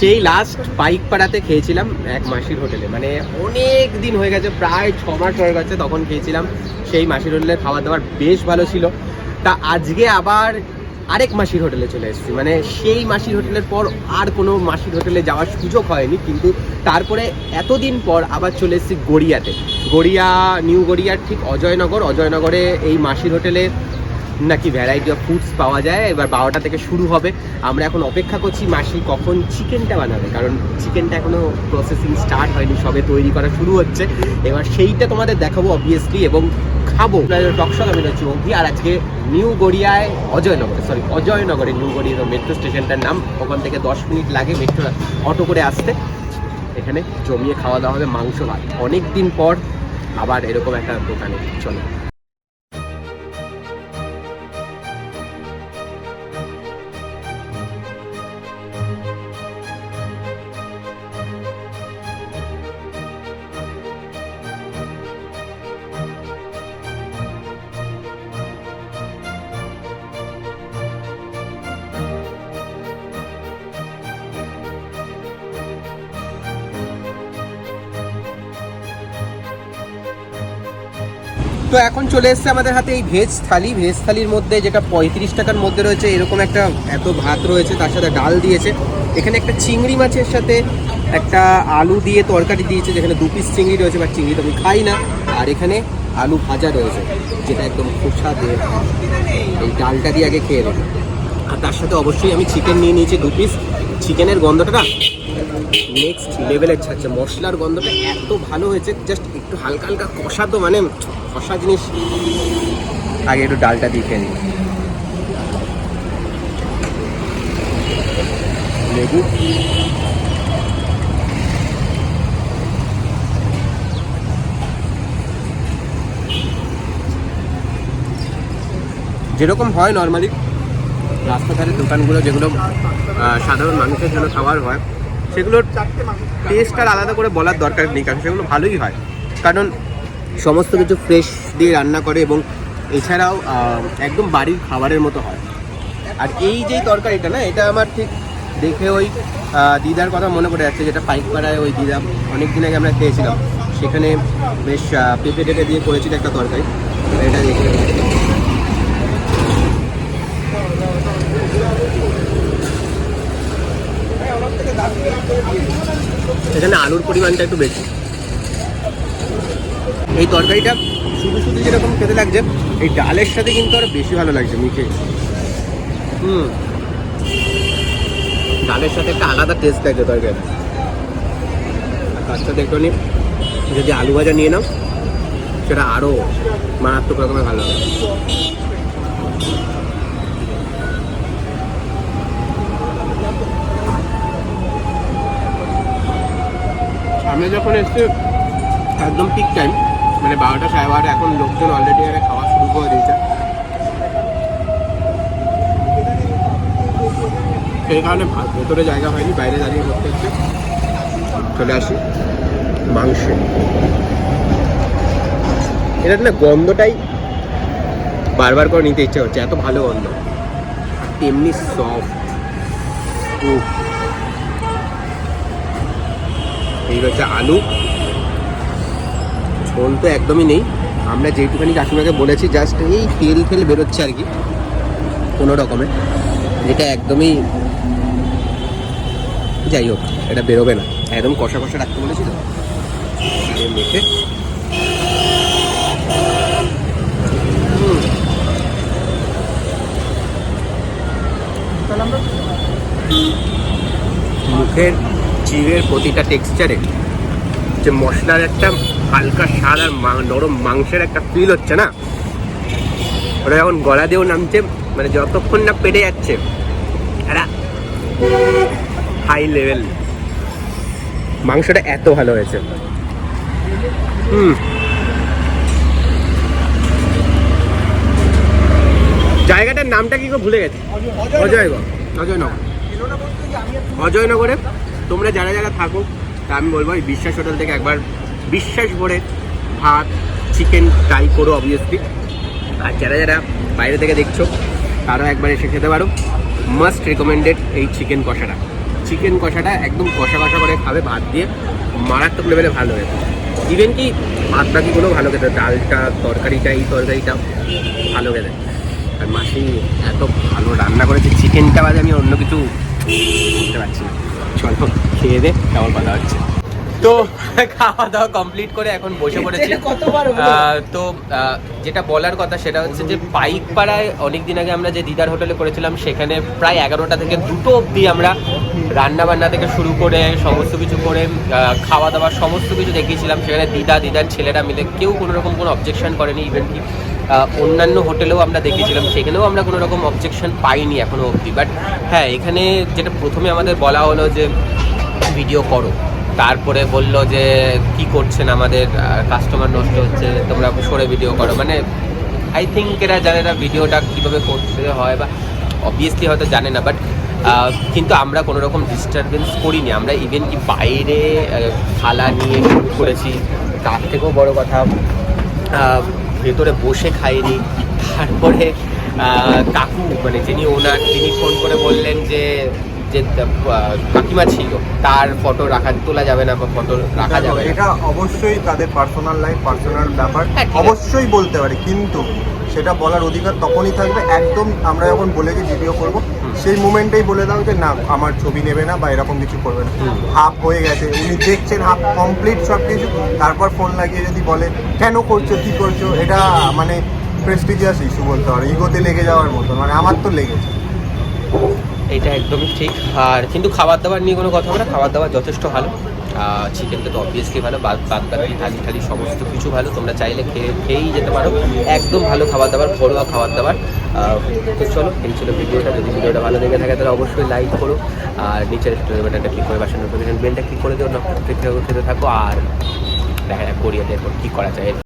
সেই লাস্ট পাইকপাড়াতে খেয়েছিলাম এক মাসির হোটেলে। মানে অনেক দিন হয়ে গেছে, প্রায় ছ মাস হয়ে গেছে তখন খেয়েছিলাম। সেই মাসির হোটেলে খাবার দাবার বেশ ভালো ছিল। তা আজকে আবার আরেক মাসির হোটেলে চলে এসেছি। মানে সেই মাসির হোটেলের পর আর কোনো মাসির হোটেলে যাওয়ার সুযোগ হয়নি, কিন্তু তারপরে এতদিন পর আবার চলে এসেছি গড়িয়াতে। গড়িয়া, নিউ গড়িয়ার ঠিক অজয়নগর। অজয়নগরে এই মাসির হোটেলে নাকি ভ্যারাইটি অফ ফুডস পাওয়া যায়। এবার বারোটা থেকে শুরু হবে। আমরা এখন অপেক্ষা করছি মাসি কখন চিকেনটা বানাবে। কারণ চিকেনটা এখনও প্রসেসিং স্টার্ট হয়নি, সবে তৈরি করা শুরু হচ্ছে। এবার সেইটা তোমাদের দেখাবো অবভিয়াসলি এবং খাব। টকশক আমি রয়েছি অভি, আর আজকে নিউ গড়িয়ায় অজয়নগরে সরি অজয়নগরে নিউ গড়িয়া মেট্রো স্টেশনটার নাম। ওখান থেকে দশ মিনিট লাগে মেট্রো অটো করে আসতে। এখানে জমিয়ে খাওয়া দাওয়া হবে, মাংস ভাত। অনেক দিন পর আবার এরকম একটা দোকানে চলো। তো এখন চলে এসেছে আমাদের হাতে এই ভেজ থালি। ভেজ থালির মধ্যে যেটা পঁয়ত্রিশ টাকার মধ্যে রয়েছে, এরকম একটা এত ভাত রয়েছে, তার সাথে ডাল দিয়েছে। এখানে একটা চিংড়ি মাছের সাথে একটা আলু দিয়ে তরকারি দিয়েছে, যেখানে দু পিস চিংড়ি রয়েছে বা চিংড়ি তো আমি খাই না। আর এখানে আলু ভাজা রয়েছে, যেটা একদম খোসা দিয়ে এই ডালটা দিয়ে আগে খেয়ে নেব। আর তার সাথে অবশ্যই আমি চিকেন নিয়ে নিয়েছি দু পিস চিকেনের গন্ধটা নেক্সট লেভেলের ছাড়ছে। মশলার গন্ধটা এত ভালো হয়েছে জাস্ট একটু হালকা হালকা কষা তো মানে কষা জিনিস। আগে একটু ডালটা দিয়ে খেয়ে নিই। লেবু। যেরকম হয় নর্মালি রাস্তাধারের দোকানগুলো যেগুলো সাধারণ মানুষের জন্য খাবার হয় সেগুলোর টেস্ট আর আলাদা করে বলার দরকার নেই, কারণ সেগুলো ভালোই হয়। কারণ সমস্ত কিছু ফ্রেশ দিয়ে রান্না করে এবং এছাড়াও একদম বাড়ির খাবারের মতো হয়। আর এই যে তরকারিটা না, এটা আমার ঠিক দেখে ওই দিদার কথা মনে পড়ে যাচ্ছে, যেটা পাইকপাড়ায় ওই দিদা অনেক দিন আগে আমরা খেয়েছিলাম। সেখানে বেশ পেঁপে টেপে দিয়ে করেছিল একটা তরকারি। এটা দেখে এখানে আলুর পরিমাণটা একটু বেশি। এই তরকারিটা শুধু শুধু যেরকম খেতে লাগছে, এই ডালের সাথে কিন্তু আরও বেশি ভালো লাগছে মুখে হুম। ডালের সাথে একটা আলাদা টেস্ট লাগছে তরকারি তার সাথে একটুখানি যদি আলু ভাজা নিয়ে নাও, সেটা আরও মারাত্মক রকমের ভালো হবে। যখন এসছি, একদম ঠিক টাইম মানে বারোটা সাড়ে বারোটা, এখন লোকজন অলরেডি এখানে খাওয়া শুরু করে দিয়েছে। সেই কারণে ভেতরে জায়গা হয়নি, বাইরে দাঁড়িয়ে করতে হচ্ছে চলে আসি মাংস। এটা না গন্ধটাই বারবার করে নিতে ইচ্ছে হচ্ছে এত ভালো গন্ধ। তেমনি সফট এই হচ্ছে আলু। ঝোল তো একদমই নেই। আমরা যেটুখানি কাকিমাকে বলেছি জাস্ট এই তেল ফেল বেরোচ্ছে আর কি, কোনো রকমের যেটা একদমই যাই হোক, এটা বেরোবে না। একদম কষা কষা রাখতে বলেছি তো। দিয়ে মেখে। মুখের জিভের প্রতিটা টেক্সচারে যে মশলার একটা হালকা স্বাদ আর নরম মাংসের একটা ফিল হচ্ছে না? ওটা যখন গলা দিয়েও নামছে মানে যতক্ষণ না পেটে যাচ্ছে একটা হাই লেভেল মাংসটা এত ভালো হয়েছে। হুম। জায়গাটার নামটা কি ভুলে গেছি? অজয়গড় অজয়নগর অজয়নগরে তোমরা যারা যারা থাকো, তা আমি বলব, এই বিশ্বাস হোটেল থেকে একবার বিশ্বাস ভরে ভাত চিকেন ট্রাই করো অবভিয়াসলি আর যারা যারা বাইরে থেকে দেখছ, তারাও একবার এসে খেতে পারো। মাস্ট রেকমেন্ডেড এই চিকেন কষাটা। চিকেন কষাটা একদম কষা কষা করে খাবে ভাত দিয়ে। মারাত্মক লেভেলে ভালো হয়েছে ইভেন কি ভাত বাকিগুলো ভালো খেতে ডালটা, তরকারিটা, এই তরকারিটা ভালো খেতে আর মাসি এত ভালো রান্না করেছে। চিকেনটা বাদে আমি অন্য কিছু বুঝতে পারছি না। চলো খেয়ে দে কেমন কথা হচ্ছে। তো খাওয়া দাওয়া কমপ্লিট করে এখন বসে পড়েছি। তো যেটা বলার কথা সেটা হচ্ছে যে বাইক পাড়ায় অনেকদিন আগে আমরা যে দিদার হোটেলে করেছিলাম সেখানে প্রায় এগারোটা থেকে দুটো অবধি আমরা রান্না বান্না থেকে শুরু করে সমস্ত কিছু করে খাওয়া দাওয়া সমস্ত কিছু দেখিয়েছিলাম। সেখানে দিদা দিদার ছেলেরা মিলে কেউ কোনো রকম কোনো অবজেকশন করেনি ইভেন কি অন্যান্য হোটেলেও আমরা দেখেছিলাম, সেখানেও আমরা কোনো রকম অবজেকশন পাইনি এখনও অবধি। বাট হ্যাঁ এখানে যেটা প্রথমে আমাদের বলা হলো যে ভিডিও করো। তারপরে বলল যে, কি করছেন আমাদের কাস্টমার নষ্ট হচ্ছে, তোমরা সরে ভিডিও করো। মানে আই থিঙ্ক এরা জানে না ভিডিওটা কীভাবে করতে হয় বা অবভিয়াসলি হয়তো জানে না বাট কিন্তু আমরা কোনো রকম ডিস্টারবেন্স করিনি। আমরা ইভেন কি বাইরে থালা নিয়ে করেছি, তার থেকেও বড় কথা ভেতরে বসে খাইনি তারপরে কাকু মানে যিনি ওনার তিনি ফোন করে বললেন যে যে কাকিমা ছিল তার ফটো রাখা তোলা যাবে না বা ফটো রাখা যাবে এটা অবশ্যই তাদের পার্সোনাল লাইফ পার্সোনাল ব্যাপার হ্যাঁ। অবশ্যই বলতে পারে কিন্তু সেটা বলার অধিকার তখনই থাকবে একদম আমরা যখন বলে যে ভিডিও করব। সেই মুমেন্টেই বলে দাও যে না আমার ছবি নেবে না বা এরকম কিছু করবে না। হাফ হয়ে গেছে। উনি দেখছেন হাফ কমপ্লিট সব কিছু তারপর ফোন লাগিয়ে যদি বলে কেন করছ কী করছ? এটা মানে প্রেস্টিজিয়াস ইস্যু বলতে পারো। ইগোতে লেগে যাওয়ার মতো মানে আমার তো লেগেছে। এটা একদমই ঠিক। আর কিন্তু খাবার দাবার নিয়ে কোনো কথা হবে না। খাবার দাবার যথেষ্ট ভালো। চিকেনটা তো অবভিয়াসলি ভালো, বাদ বাদ বাকি থালি থালি সমস্ত কিছু ভালো। তোমরা চাইলে খেয়ে, খেয়েই যেতে পারো। একদম ভালো খাবার দাবার, ঘরোয়া খাবার দাবার। তো চলো, এই ছিল ভিডিওটা। যদি ভিডিওটা ভালো লেগে থাকে, তাহলে অবশ্যই লাইক করো। আর নিচের বাটনটা ক্লিক করে বাসার নোটিফিকেশন বেলটা ক্লিক করে দিও না করে খেতে থাকো। আর দেখা করিয়ে দেখো কী করা যায়।